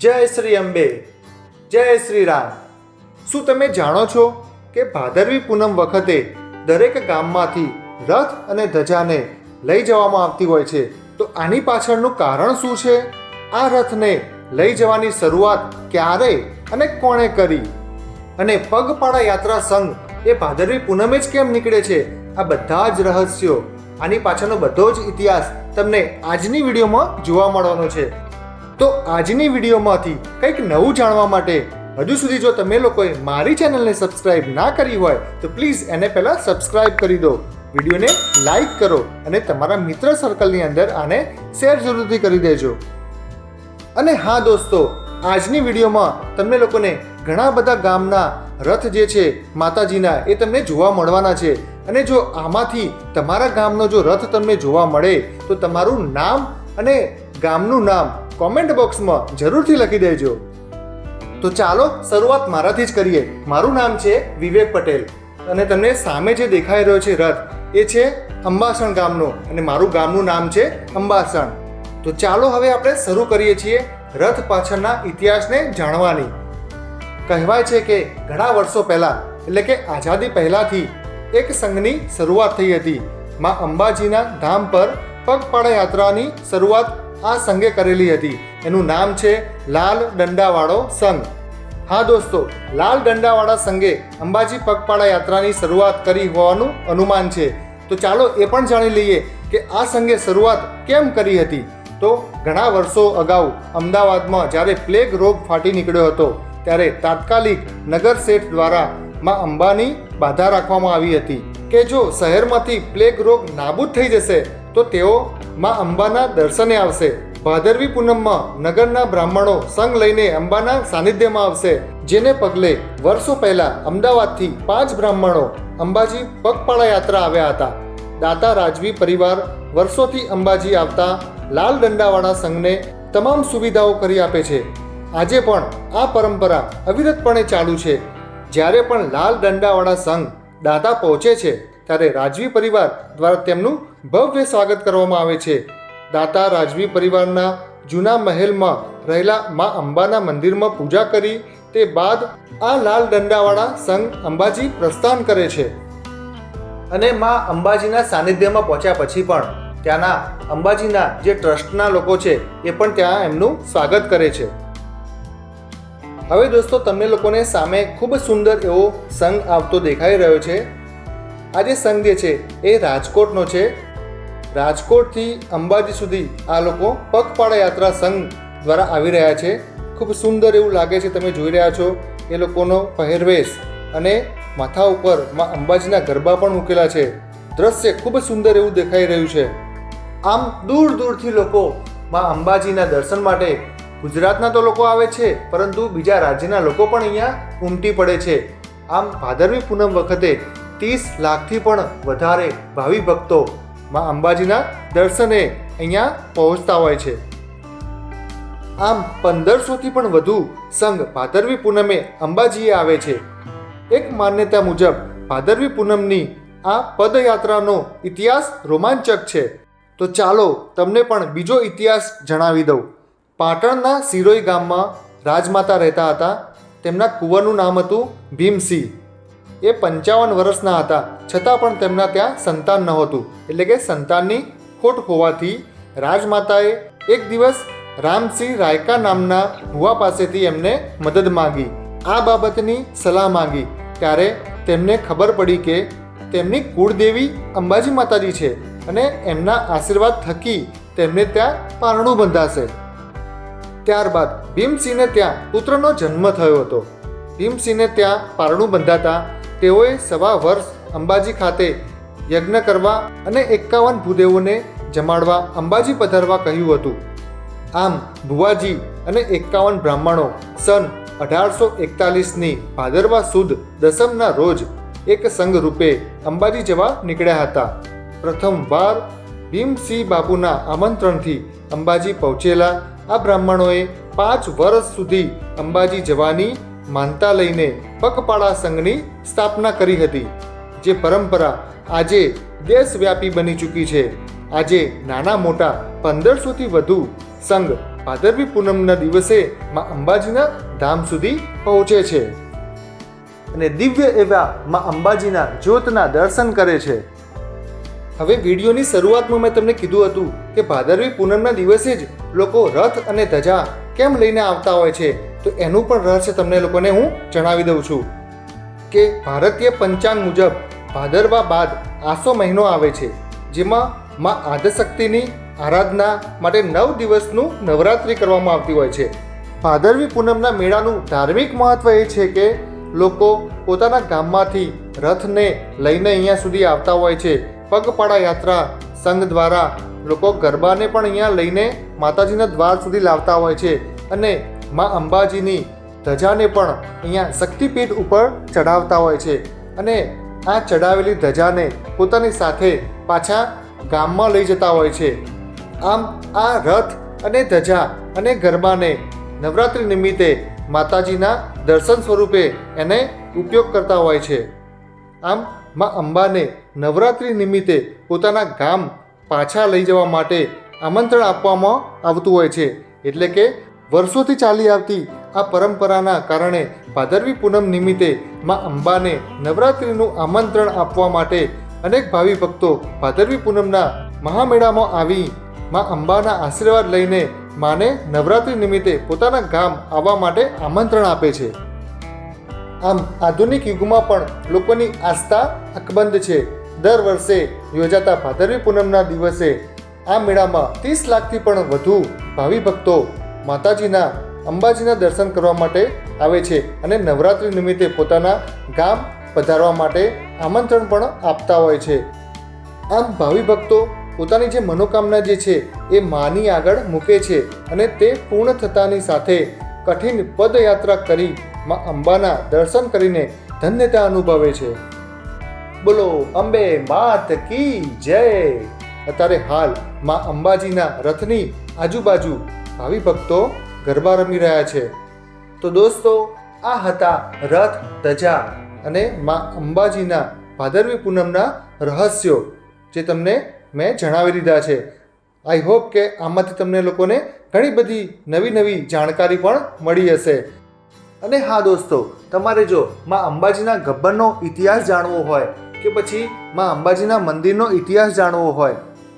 જય શ્રી અંબે, જય શ્રી રામ. શું તમે જાણો છો કે ભાદરવી પૂનમ વખતે દરેક ગામમાંથી રથ અને ધજાને લઈ જવામાં આવતી હોય છે? તો આની પાછળનું કારણ શું છે? આ રથને લઈ જવાની શરૂઆત ક્યારે અને કોણે કરી? અને પગપાળા યાત્રા સંઘ એ ભાદરવી પૂનમે જ કેમ નીકળે છે? આ બધા જ રહસ્યો, આની પાછળનો બધો જ ઇતિહાસ તમને આજની વિડીયોમાં જોવા મળવાનો છે. તો આજની વિડીયોમાંથી કંઈક નવું જાણવા માટે હજુ સુધી જો તમે લોકોએ મારી ચેનલને સબસ્ક્રાઇબ ના કરી હોય, તો પ્લીઝ એને પહેલાં સબસ્ક્રાઇબ કરી દો. વિડીયોને લાઈક કરો અને તમારા મિત્ર સર્કલની અંદર આને શેર જરૂરથી કરી દેજો. અને હા દોસ્તો, આજની વિડીયોમાં તમને લોકોને ઘણા બધા ગામના રથ જે છે, માતાજીના, એ તમને જોવા મળવાના છે. અને જો આમાંથી તમારા ગામનો જો રથ તમને જોવા મળે, તો તમારું નામ અને ગામનું નામ કોમેન્ટ બોક્સમાં જરૂરથી લખી દેજો. તો ચાલો શરૂઆત મારાથી જ કરીએ. મારું નામ છે વિવેક પટેલ અને તમને સામે જે દેખાઈ રહ્યો છે રથ, એ છે અંબાસણ ગામનો અને મારું ગામનું નામ છે અંબાસણ. તો ચાલો હવે આપણે શરૂ કરીએ છીએ રથ પાછળના ઇતિહાસને જાણવાની. કહેવાય છે કે ઘણા વર્ષો પહેલાં, એટલે કે આઝાદી પહેલાંથી, એક સંઘની શરૂઆત થઈ હતી. માં અંબાજીના ધામ પર પગપાળા યાત્રાની શરૂઆત આ સંઘે કરેલી હતી. એનું નામ છે લાલ દંડાવાળો સંઘ. હા દોસ્તો, લાલ દંડાવાળા સંઘે અંબાજી પગપાળા યાત્રાની શરૂઆત કરી હોવાનું અનુમાન છે. તો ચાલો એ પણ જાણી લઈએ કે આ સંઘે શરૂઆત કેમ કરી હતી. તો ઘણા વર્ષો અગાઉ અમદાવાદમાં જ્યારે પ્લેગ રોગ ફાટી નીકળ્યો હતો, ત્યારે તાત્કાલિક નગર શેઠ દ્વારા માં અંબાની બાધા રાખવામાં આવી હતી. કે જો શહેરમાંથી પ્લેગ રોગ નાબૂદ થઈ જશે તો તેઓ માં અંબાના દર્શને આવશે. ભાદરવી પૂનમમાં નગરના બ્રાહ્મણો સંઘ લઈને અંબાના સાનિધ્યમાં આવશે, જેને પગલે વર્ષો પહેલા અમદાવાદથી પાંચ બ્રાહ્મણો અંબાજી પગપાળા યાત્રા આવ્યા હતા. દાતા રાજવી પરિવાર વર્ષોથી અંબાજી આવતા લાલ દંડાવાળા સંઘને તમામ સુવિધાઓ કરી આપે છે. આજે પણ આ પરંપરા અવિરતપણે ચાલુ છે. જ્યારે પણ લાલ દંડાવાળા સંઘ દાતા પહોંચે છે, ત્યારે રાજવી પરિવાર દ્વારા તેમનું ભવ્ય સ્વાગત કરવામાં આવે છે. દાતા રાજવી પરિવારના જૂના મહેલમાં રહેલા મા અંબાના મંદિરમાં પૂજા કરી તે બાદ આ લાલ દંડાવાળા સંઘ અંબાજી પ્રસ્થાન કરે છે. અને મા અંબાજીના સાનિધ્યમાં પહોંચ્યા પછી પણ ત્યાંના અંબાજીના જે ટ્રસ્ટના લોકો છે એ પણ ત્યાં એમનું સ્વાગત કરે છે. હવે દોસ્તો તમને લોકોને સામે ખૂબ સુંદર એવો સંઘ આવતો દેખાઈ રહ્યો છે. આ જે સંઘ જે છે એ રાજકોટનો છે. રાજકોટથી અંબાજી સુધી આ લોકો પગપાળા યાત્રા સંઘ દ્વારા આવી રહ્યા છે. ખૂબ સુંદર એવું લાગે છે તમે જોઈ રહ્યા છો એ લોકોનો પહેરવેશ અને માથા ઉપરમાં અંબાજીના ગરબા પણ મૂકેલા છે. દ્રશ્ય ખૂબ સુંદર એવું દેખાઈ રહ્યું છે. આમ દૂર દૂરથી લોકો માં અંબાજીના દર્શન માટે ગુજરાતના તો લોકો આવે છે, પરંતુ બીજા રાજ્યના લોકો પણ અહીંયા ઉમટી પડે છે. આમ ભાદરવી પૂનમ વખતે ત્રીસ લાખથી પણ વધારે ભાવિ ભક્તો માં અંબાજીના દર્શને અહીંયા પહોંચતા હોય છે. આમ પંદરસોથી પણ વધુ સંઘ ભાદરવી પૂનમે અંબાજીએ આવે છે. એક માન્યતા મુજબ ભાદરવી પૂનમની આ પદયાત્રાનો ઇતિહાસ રોમાંચક છે. તો ચાલો તમને પણ બીજો ઇતિહાસ જણાવી દઉં. પાટણના સિરોઈ ગામમાં રાજમાતા રહેતા હતા. તેમના કુંવરનું નામ હતું ભીમસિંહ. એ પંચાવન વર્ષના હતા. છતાં પણ તેમના ત્યાં સંતાન નહોતું. એટલે કે સંતાનની ખોટ હોવાથી રાજમાતાએ એક દિવસ રામસિંહ રાયકા નામના ભુવા પાસેથી એમને મદદ માંગી. આ બાબતની સલાહ માંગી. ત્યારે તેમને ખબર પડી કે તેમની કુળદેવી અંબાજી માતાજી છે અને એમના આશીર્વાદ થકી તેમને ત્યાં પારણું બંધાશે. ત્યારબાદ ભીમસિંહને ત્યાં પુત્રનો જન્મ થયો હતો. ભીમસિંહને ત્યાં પારણું બંધાતા તેઓએ સવા વર્ષ અંબાજી ખાતે યજ્ઞ કરવા અને એકાવન ભૂદેવોને જમાડવા અંબાજી પધારવા કહ્યું હતું. આમ, ભુવાજી અને એકાવન બ્રાહ્મણો સન અઢારસો એકતાલીસની ભાદરવા સુદ દસમના રોજ એક સંઘ રૂપે અંબાજી જવા નીકળ્યા હતા. પ્રથમવાર ભીમસિંહ બાપુના આમંત્રણથી અંબાજી પહોંચેલા આ બ્રાહ્મણોએ પાંચ વર્ષ સુધી અંબાજી જવાની માનતા લઈને પગપાળા સંઘની સ્થાપના કરી હતી, જે પરંપરા આજે દેશવ્યાપી બની ચૂકી છે. આજે નાના મોટા પંદરસોથી વધુ સંઘ ભાદરવી પૂનમના દિવસે માં અંબાજીના ધામ સુધી પહોંચે છે. અને દિવ્ય એવા માં અંબાજીના જ્યોતના દર્શન કરે છે. હવે વિડીયોની શરૂઆતમાં મેં તમને કીધું હતું કે ભાદરવી પૂનમના દિવસે જ લોકો રથ અને ધજા કેમ લઈને આવતા હોય છે? તો એનું પણ રહસ્ય તમને લોકોને હું જણાવી દઉં છું કે ભારતીય પંચાંગ મુજબ ભાદરવા બાદ આસો મહિનો આવે છે, જેમાં માં આદશક્તિની આરાધના માટે નવ દિવસનું નવરાત્રિ કરવામાં આવતી હોય છે. ભાદરવી પૂનમના મેળાનું ધાર્મિક મહત્વ એ છે કે લોકો પોતાના ગામમાંથી રથને લઈને અહીંયા સુધી આવતા હોય છે. પગપાળા યાત્રા, સંઘ દ્વારા લોકો ગરબાને પણ અહીંયા લઈને માતાજીના દ્વાર સુધી લાવતા હોય છે અને માં અંબાજીની ધજાને પણ અહીંયા શક્તિપીઠ ઉપર ચડાવતા હોય છે અને આ ચડાવેલી ધજાને પોતાની સાથે પાછા ગામમાં લઈ જતા હોય છે. આમ આ રથ અને ધજા અને ગરબાને નવરાત્રિ નિમિત્તે માતાજીના દર્શન સ્વરૂપે એને ઉપયોગ કરતા હોય છે. આમ માં અંબાને નવરાત્રિ નિમિત્તે પોતાના ગામ પાછા લઈ જવા માટે આમંત્રણ આપવામાં આવતું હોય છે. એટલે કે વર્ષોથી ચાલી આવતી આ પરંપરાના કારણે ભાદરવી પૂનમ નિમિત્તે માં અંબાને નવરાત્રિનું આમંત્રણ આપવા માટે અનેક ભાવિ ભક્તો ભાદરવી પૂનમના મહામેળામાં આવી માં અંબાના આશીર્વાદ લઈને માને નવરાત્રિ નિમિત્તે પોતાના ગામ આવવા માટે આમંત્રણ આપે છે. આમ આધુનિક યુગમાં પણ લોકોની આસ્થા અકબંધ છે. દર વર્ષે યોજાતા ભાદરવી પૂનમના દિવસે આ મેળામાં ત્રીસ લાખથી પણ વધુ ભાવિ ભક્તો માતાજીના અંબાજીના દર્શન કરવા માટે આવે છે અને નવરાત્રિ નિમિત્તે પોતાના ગામ પધારવા માટે આમંત્રણ પણ આપતા હોય છે. આમ ભાવિ ભક્તો પોતાની જે મનોકામના જે છે એ માની આગળ મૂકે છે અને તે પૂર્ણ થતાની સાથે કઠિન પદયાત્રા કરી માં અંબાના દર્શન કરીને ધન્યતા અનુભવે છે. બોલો, અંબે માત કી જય. અત્યારે હાલમાં અંબાજીના રથની આજુબાજુ ભાવિ ભક્તો ગરબા રમી રહ્યા છે. તો દોસ્તો, આ હતા રથ, ધજા અને મા અંબાજીના ભાદરવી પૂનમના રહસ્યો જે તમને મેં જણાવી દીધા છે. આઈ હોપ કે આમાંથી તમને લોકોને ઘણી બધી નવી નવી જાણકારી પણ મળી હશે. અને હા દોસ્તો, તમારે જો મા અંબાજીના ગબ્બરનો ઇતિહાસ જાણવો હોય કે પછી મા અંબાજીના મંદિરનો ઇતિહાસ જાણવો હોય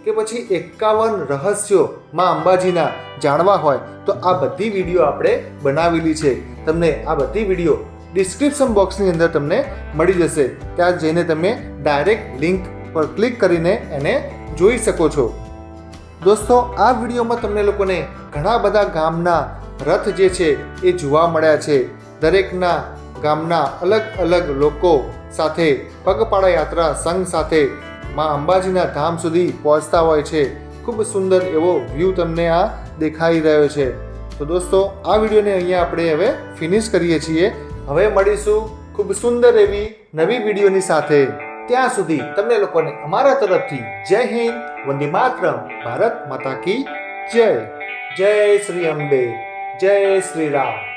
કે પછી એકાવન રહસ્યો માં અંબાજીના જાણવા હોય, તો આ બધી વીડિયો આપણે બનાવેલી છે. તમને આ બધી વીડિયો ડિસ્ક્રિપ્શન બોક્સની અંદર તમને મળી જશે. ત્યાં જઈને તમે ડાયરેક્ટ લિંક પર ક્લિક કરીને એને જોઈ શકો છો. દોસ્તો, આ વિડીયોમાં તમને લોકોને ઘણા બધા ગામના રથ જે છે એ જોવા મળ્યા છે. દરેકના ગામના અલગ અલગ લોકો સાથે પગપાળા યાત્રા સંઘ સાથે માં અંબાજીના ધામ સુધી પહોંચતા હોય છે. ખૂબ સુંદર એવો વ્યૂ તમને આ દેખાઈ રહ્યો છે. તો દોસ્તો, આ વિડીયોને અહીંયા આપણે હવે ફિનિશ કરીએ છીએ. હવે મળીશું ખૂબ સુંદર એવી નવી વિડીયોની સાથે. ત્યાં સુધી તમને લોકોને અમારા તરફથી જય હિન્દ, વંદે માતરમ, ભારત માતા કી જય. જય શ્રી અંબે, જય શ્રી રામ.